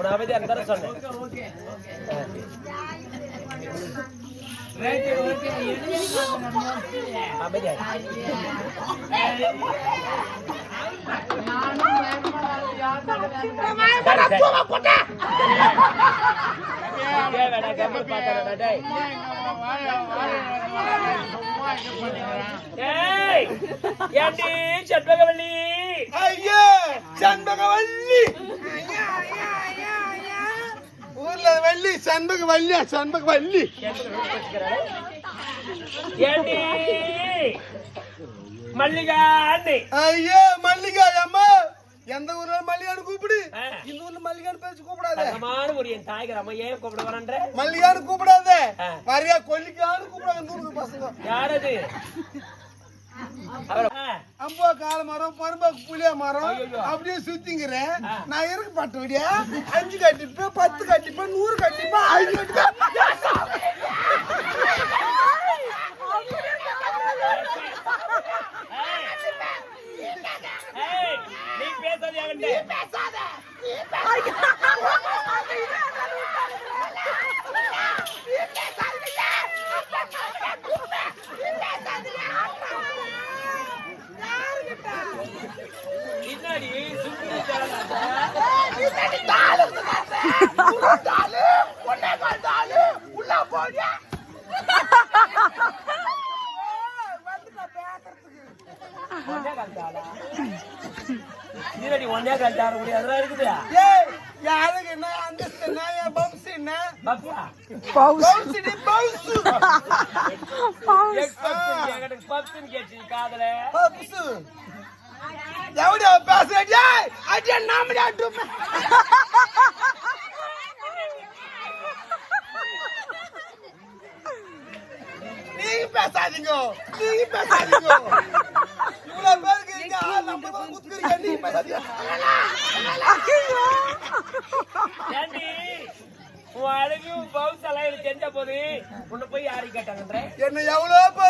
டேய் ராஜா உன அமைதியார் தர சொன்னேன் ஏய் ஏண்டி செண்பகவல்லி ஐயா சண்பகவல்லி ஊர்ல வள்ளி சண்பக வள்ளியா சண்பக வள்ளி. ஏண்டி? மல்லிகா அண்ணி ஐயா மல்லிகா அம்மா. எந்த ஊர்ல மல்லிகான்னு கூப்பிடு. இந்த ஊர்ல மல்லிகான்னு பேச்சு கூப்பிடாத. ஒரு என் தாய்கிற அம்மா ஏன் கூப்பிட வரன்ற? மல்லிகான்னு கூப்பிடாத. ஆ. வரியா கொல்லிக்கான்னு கூப்பிடாங்க இந்த ஊருக்கு பசங்க. யாரது அம்பா கால மரம் பரும்பாக்கு புளிய மரம். அப்படியே சுத்திங்கிற. ஆ. நான் இருக்கு பட்டு விடியா அஞ்சு கட்டிப்பேன் பத்து கட்டிப்பேன் நூறு கட்டிப்பேன் ஐந்து ஏய் நீ பேசாத சுத்தி ஒன்னே கண்டாளா நீரடி ஒன்னே கண்டார முடியாது அதெல்லாம் இருக்குதா ஏய் யாருக்கு என்ன? அந்தஸ்து என்ன? என் பம்ஸ் என்ன பப்ஸா பவுஸ் டி பவுஸ் எக் பப்ஸ் கேக்கட்டு பப்ஸ்னு கேச்சு காதல பப்ஸ் எவடியா பேசுறா அடியா நாமடா டுமே நீங்க பேசாதீங்க நீங்க பேசாதீங்க. இவ்வளவு பேருக்கு இங்க ஆள் நம்ம தான் குத்துறீங்க நீங்க பேசாதீங்க. ஏண்டி? உன் அழகு பவுஸ் எல்லாம் எனக்கு தெரிஞ்ச போது உன்னை போய் யாரு கேட்டாங்கன்ற? என்ன எவ்வளவு பேர்